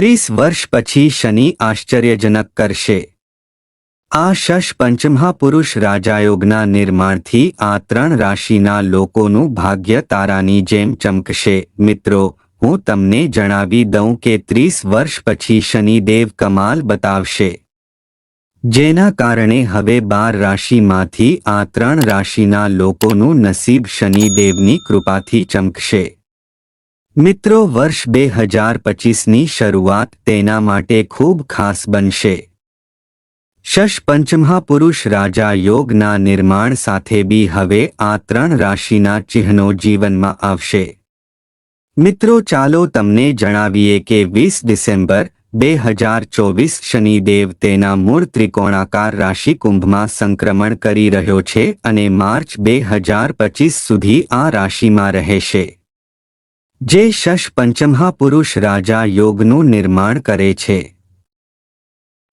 ત્રીસ વર્ષ પછી શનિ આશ્ચર્યજનક કરશે. આ શશ પંચમહા પુરુષ રાજાયોગના નિર્માણથી આ ત્રણ રાશિના લોકોનું ભાગ્ય તારાની જેમ ચમકશે. મિત્રો, હું તમને જણાવી દઉં કે ત્રીસ વર્ષ પછી શનિદેવ કમાલ બતાવશે. જેના કારણે હવે બાર રાશિમાંથી આ ત્રણ રાશિના લોકોનું નસીબ શનિદેવની કૃપાથી ચમકશે. મિત્રો, વર્ષ બે હજાર પચીસની શરૂઆત તેના માટે ખૂબ ખાસ બનશે. શશ પંચમહાપુરુષ રાજા યોગના નિર્માણ સાથે બી હવે આ ત્રણ રાશિના ચિહ્નો જીવનમાં આવશે. મિત્રો, ચાલો તમને જણાવીએ કે વીસ ડિસેમ્બર બે હજાર ચોવીસ શનિદેવ તેના મૂળ ત્રિકોણાકાર રાશિ કુંભમાં સંક્રમણ કરી રહ્યો છે અને માર્ચ બે હજાર પચીસ સુધી આ રાશિમાં રહેશે. જે શશ પંચમહા પુરુષ રાજા યોગનું નિર્માણ કરે છે.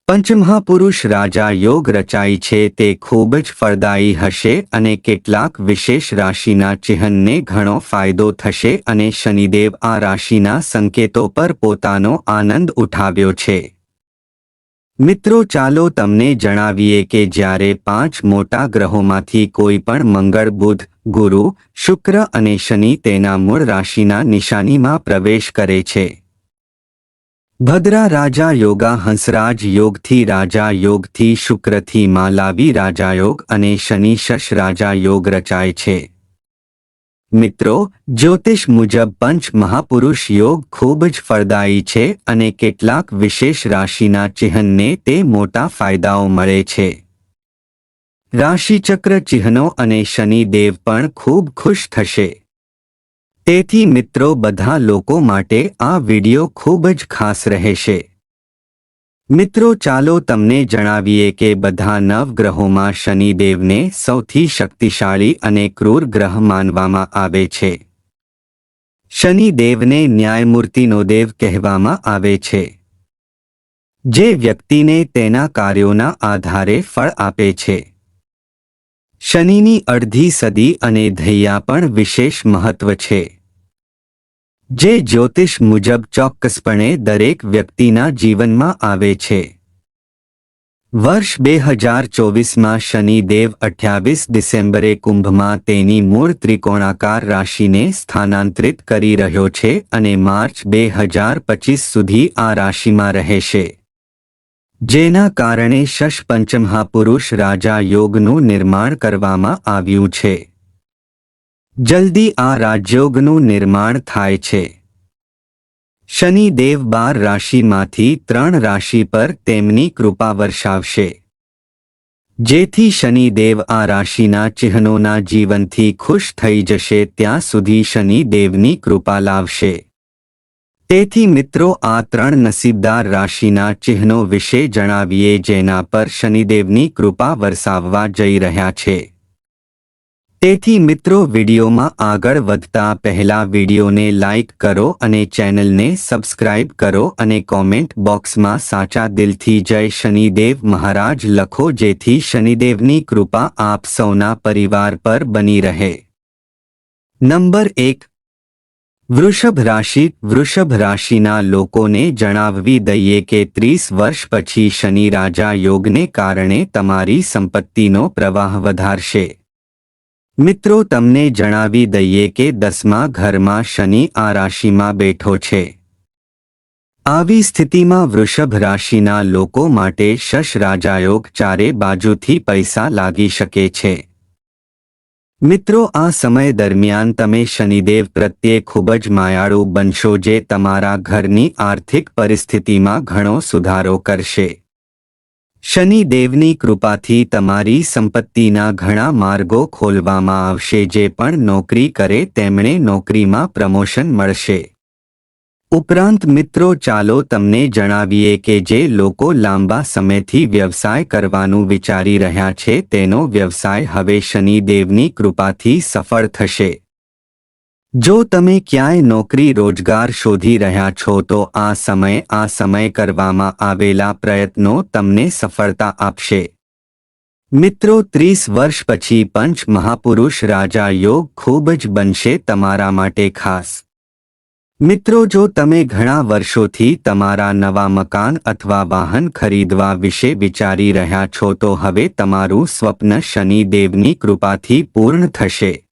પંચમહાપુરુષ રાજા યોગ રચાય છે તે ખૂબ જ ફળદાયી હશે અને કેટલાક વિશેષ રાશિના ચિહ્નને ઘણો ફાયદો થશે અને શનિદેવ આ રાશિના સંકેતો પર પોતાનો આનંદ ઉઠાવ્યો છે. મિત્રો ચાલો તમને જણાવીએ કે જ્યારે પાંચ મોટા ગ્રહોમાંથી કોઈ પણ મંગળ, બુધ, ગુરુ, શુક્ર અને શનિ તેના મૂળ રાશિના નિશાનીમાં પ્રવેશ કરે છે. ભદ્રા રાજા યોગા હંસરાજ યોગથી રાજા યોગથી શુક્રથી માલાવી રાજાયોગ અને શનિ શશ રાજા યોગ રચાય છે. મિત્રો, જ્યોતિષ મુજબ પંચ મહાપુરુષ યોગ ખૂબ જ ફળદાયી છે અને કેટલાક વિશેષ રાશિના ચિહ્નને તે મોટા ફાયદાઓ મળે છે. રાશિચક્ર ચિહ્નો અને શનિદેવ પણ ખૂબ ખુશ થશે. તેથી મિત્રો, બધા લોકો માટે આ વિડિયો ખૂબ જ ખાસ રહેશે. મિત્રો, ચાલો તમને જણાવીએ કે બધા નવગ્રહોમાં શનિદેવને સૌથી શક્તિશાળી અને ક્રૂર ગ્રહ માનવામાં આવે છે. શનિદેવને ન્યાયમૂર્તિનો દેવ કહેવામાં આવે છે. જે વ્યક્તિને તેના કાર્યોના આધારે ફળ આપે છે. શનિની અડધી સદી અને ધૈયા પણ વિશેષ મહત્વ છે. જે જ્યોતિષ મુજબ ચોક્કસપણે દરેક વ્યક્તિના જીવનમાં આવે છે. વર્ષ બે હજાર ચોવીસમાં શનિદેવ અઠ્યાવીસ ડિસેમ્બરે કુંભમાં તેની મૂળ ત્રિકોણાકાર રાશિને સ્થાનાંતરિત કરી રહ્યો છે અને માર્ચ બે હજાર પચીસ સુધી આ રાશિમાં રહેશે. જેના કારણે શશ પંચમહાપુરુષ રાજા યોગનું નિર્માણ કરવામાં આવ્યું છે. જલ્દી આ રાજયોગનું નિર્માણ થાય છે. શનિદેવ બાર રાશિમાંથી ત્રણ રાશિ પર તેમની કૃપા વર્ષાવશે. જેથી શનિદેવ આ રાશિના ચિહ્નોના જીવનથી ખુશ થઈ જશે ત્યાં સુધી શનિદેવની કૃપા લાવશે. તેથી મિત્રો આ ત્રણ નસીબદાર રાશિના ચિહ્નો વિશે જણાવીએ જેના પર શનિદેવની કૃપા વરસાવવા જઈ રહ્યા છે. તેથી મિત્રો, વિડીયોમાં આગળ વધતા પહેલા વિડીયોને લાઇક કરો અને ચેનલને સબસ્ક્રાઇબ કરો અને કોમેન્ટ બોક્સમાં સાચા દિલથી જય શનિદેવ મહારાજ લખો જેથી શનિદેવની કૃપા આપ સૌના પરિવાર પર બની રહે. નંબર એક. વૃષભ રાશિ. વૃષભ રાશિના લોકોને જણાવવી દઈએ કે ત્રીસ વર્ષ પછી શનિ રાજા યોગને કારણે તમારી સંપત્તિનો પ્રવાહ વધારશે. મિત્રો, તમને જણાવી દઈએ કે દસમા ઘરમાં શનિ આ રાશિમાં બેઠો છે. આવી સ્થિતિમાં વૃષભ રાશિના લોકો માટે શશ રાજાયોગ ચારે બાજુથી પૈસા લાગી શકે છે. મિત્રો, આ સમય દરમિયાન તમે શનિદેવ પ્રત્યે ખૂબ જ માયાળુ બનશો જે તમારા ઘરની આર્થિક પરિસ્થિતિમાં ઘણો સુધારો કરશે. શનિદેવની કૃપાથી તમારી સંપત્તિના ઘણા માર્ગો ખોલવામાં આવશે જે પણ નોકરી કરે તેમણે નોકરીમાં પ્રમોશન મળશે. ઉપરાંત મિત્રો, ચાલો તમને જણાવીએ કે જે લોકો લાંબા સમયથી વ્યવસાય કરવાનું વિચારી રહ્યા છે, તેનો વ્યવસાય હવે શનિદેવની કૃપાથી સફળ થશે. જો તમે ક્યાંય નોકરી, રોજગાર શોધી રહ્યા છો, તો આ સમય આ સમય કરવામાં આવેલા પ્રયત્નો તમને સફળતા આપશે. મિત્રો, ત્રીસ વર્ષ પછી પંચ મહાપુરુષ રાજા યોગ ખૂબ જ બનશે તમારા માટે ખાસ. મિત્રો, જો તમે ઘણા વર્ષોથી તમારા નવા મકાન અથવા વાહન ખરીદવા વિશે વિચારી રહ્યા છો, તો હવે તમારું સ્વપ્ન શનિદેવની કૃપાથી પૂર્ણ થશે.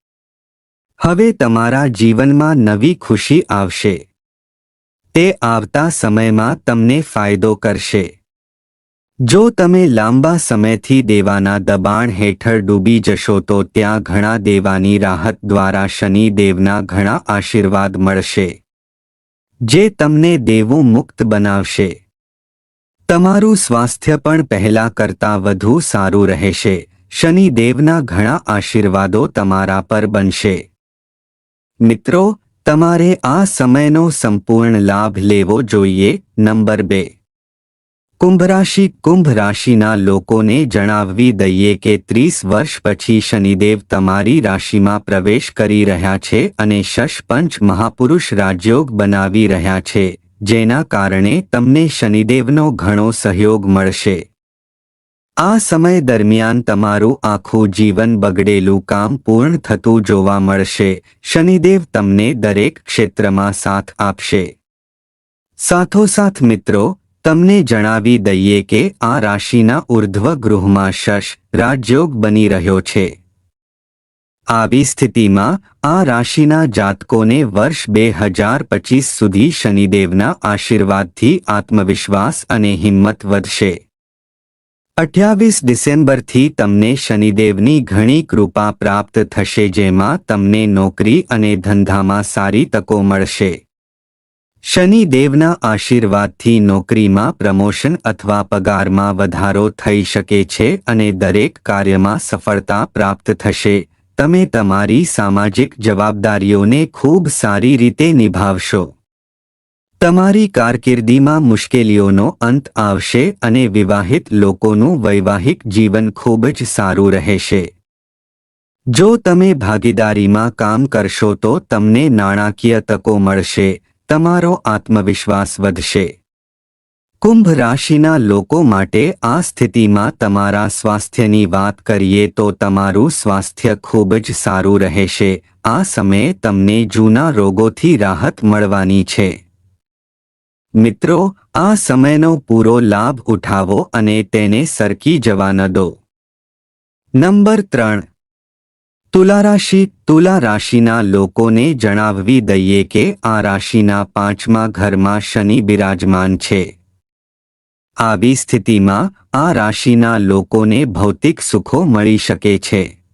હવે તમારા જીવનમાં નવી ખુશી આવશે. તે આવતા સમયમાં તમને ફાયદો કરશે. જો તમે લાંબા સમયથી દેવાના દબાણ હેઠળ ડૂબી જશો તો ત્યાં ઘણા દેવાની રાહત દ્વારા શનિદેવના ઘણા આશીર્વાદ મળશે. જે તમને દેવું મુક્ત બનાવશે. તમારું સ્વાસ્થ્ય પણ પહેલા કરતાં વધુ સારું રહેશે. શનિદેવના ઘણા આશીર્વાદો તમારા પર બનશે. મિત્રો, તમારે આ સમયનો સંપૂર્ણ લાભ લેવો જોઈએ, નંબર બે. કુંભ રાશિ કુંભ રાશિના લોકોને જણાવવી દઈએ કે ત્રીસ વર્ષ પછી શનિદેવ તમારી રાશિમાં પ્રવેશ કરી રહ્યા છે અને શશપંચ મહાપુરુષ રાજયોગ બનાવી રહ્યા છે, જેના કારણે તમને શનિદેવનો ઘણો સહયોગ મળશે. આ સમય દરમિયાન તમારું આખું જીવન બગડેલું કામ પૂર્ણ થતું જોવા મળશે. શનિદેવ તમને દરેક ક્ષેત્રમાં સાથ આપશે. સાથોસાથ મિત્રો, તમને જણાવી દઈએ કે આ રાશિના ઉર્ધ્વ ગૃહમાં શશ રાજયોગ બની રહ્યો છે. આવી સ્થિતિમાં આ રાશિના જાતકોને વર્ષ બે હજાર પચીસ સુધી શનિદેવના આશીર્વાદથી આત્મવિશ્વાસ અને હિંમત વધશે. અઠ્યાવીસ ડિસેમ્બરથી તમને શનિદેવની ઘણી કૃપા પ્રાપ્ત થશે જેમાં તમને નોકરી અને ધંધામાં સારી તકો મળશે. શનિદેવના આશીર્વાદથી નોકરીમાં પ્રમોશન અથવા પગારમાં વધારો થઈ શકે છે અને દરેક કાર્યમાં સફળતા પ્રાપ્ત થશે. તમે તમારી સામાજિક જવાબદારીઓને ખૂબ સારી રીતે નિભાવશો. તમારી કારકિર્દીમાં મુશ્કેલીઓનો અંત આવશે અને વિવાહિત લોકોનું વૈવાહિક જીવન ખૂબ જ સારું રહેશે. જો તમે ભાગીદારીમાં કામ કરશો તો તમને નાણાકીય તકો મળશે, તમારો આત્મવિશ્વાસ વધશે. કુંભ રાશિના લોકો માટે આ સ્થિતિમાં તમારા સ્વાસ્થ્યની વાત કરીએ તો તમારું સ્વાસ્થ્ય ખૂબ જ સારું રહેશે, આ સમયે તમને જૂના રોગોથી રાહત મળવાની છે. મિત્રો, આ સમયનો પૂરો લાભ ઉઠાવો અને તેને સરકી જવા ન દો. નંબર ત્રણ. તુલા રાશિ, તુલા રાશિના લોકોને જણાવવી દઈએ કે આ રાશિના પાંચમા ઘરમાં શનિ બિરાજમાન છે. આવી સ્થિતિમાં આ રાશિના લોકોને ભૌતિક સુખો મળી શકે છે.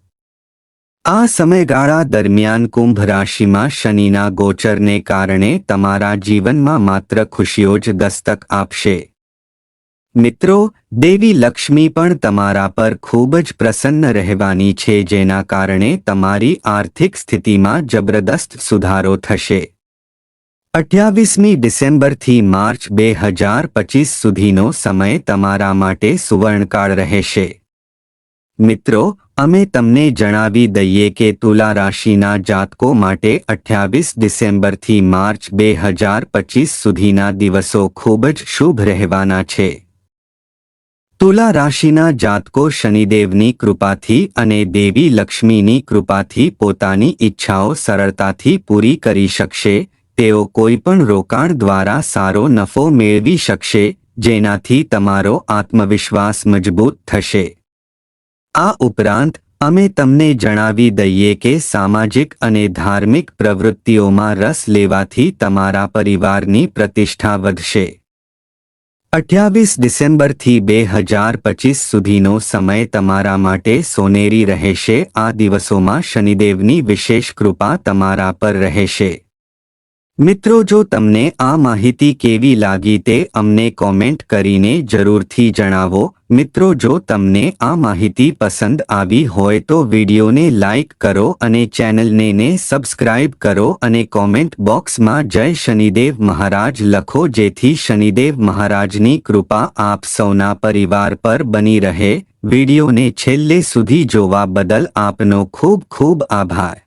આ સમયગાળા દરમિયાન કુંભ રાશિમાં શનિના ગોચરને કારણે તમારા જીવનમાં માત્ર ખુશીઓ જ દસ્તક આપશે. મિત્રો, દેવી લક્ષ્મી પણ તમારા પર ખૂબ જ પ્રસન્ન રહેવાની છે, જેના કારણે તમારી આર્થિક સ્થિતિમાં જબરદસ્ત સુધારો થશે. અઠ્યાવીસમી ડિસેમ્બરથી માર્ચ બે હજાર પચીસ સુધીનો સમય તમારા માટે સુવર્ણકાળ રહેશે. મિત્રો, અમે તમને જણાવી દઈએ કે તુલા રાશિના જાતકો માટે અઠ્યાવીસ ડિસેમ્બરથી માર્ચ બે હજાર પચીસ સુધીના દિવસો ખૂબ જ શુભ રહેવાના છે. તુલા રાશિના જાતકો શનિદેવની કૃપાથી અને દેવી લક્ષ્મીની કૃપાથી પોતાની ઈચ્છાઓ સરળતાથી પૂરી કરી શકશે, તેઓ કોઈપણ રોકાણ દ્વારા સારો નફો મેળવી શકશે, જેનાથી તમારો આત્મવિશ્વાસ મજબૂત થશે. આ ઉપરાંત, અમે તમને જણાવી દઈએ કે સામાજિક અને ધાર્મિક પ્રવૃત્તિઓમાં રસ લેવાથી તમારા પરિવારની પ્રતિષ્ઠા વધશે. અઠ્યાવીસ ડિસેમ્બરથી બે હજાર પચીસ સુધીનો સમય તમારા માટે સોનેરી રહેશે. આ દિવસોમાં શનિદેવની વિશેષ કૃપા તમારા પર રહેશે. મિત્રો, જો તમને આ માહિતી કેવી લાગી તે અમને કોમેન્ટ કરીને જરૂરથી જણાવો. મિત્રો, જો તમને આ માહિતી પસંદ આવી હોય તો વિડીયોને લાઇક કરો અને ચેનલને ને સબસ્ક્રાઇબ કરો અને કોમેન્ટ બોક્સમાં જય શનિદેવ મહારાજ લખો, જેથી શનિદેવ મહારાજની કૃપા આપ સૌના પરિવાર પર બની રહે. વિડીયોને છેલ્લે સુધી જોવા બદલ આપનો ખૂબ ખૂબ આભાર.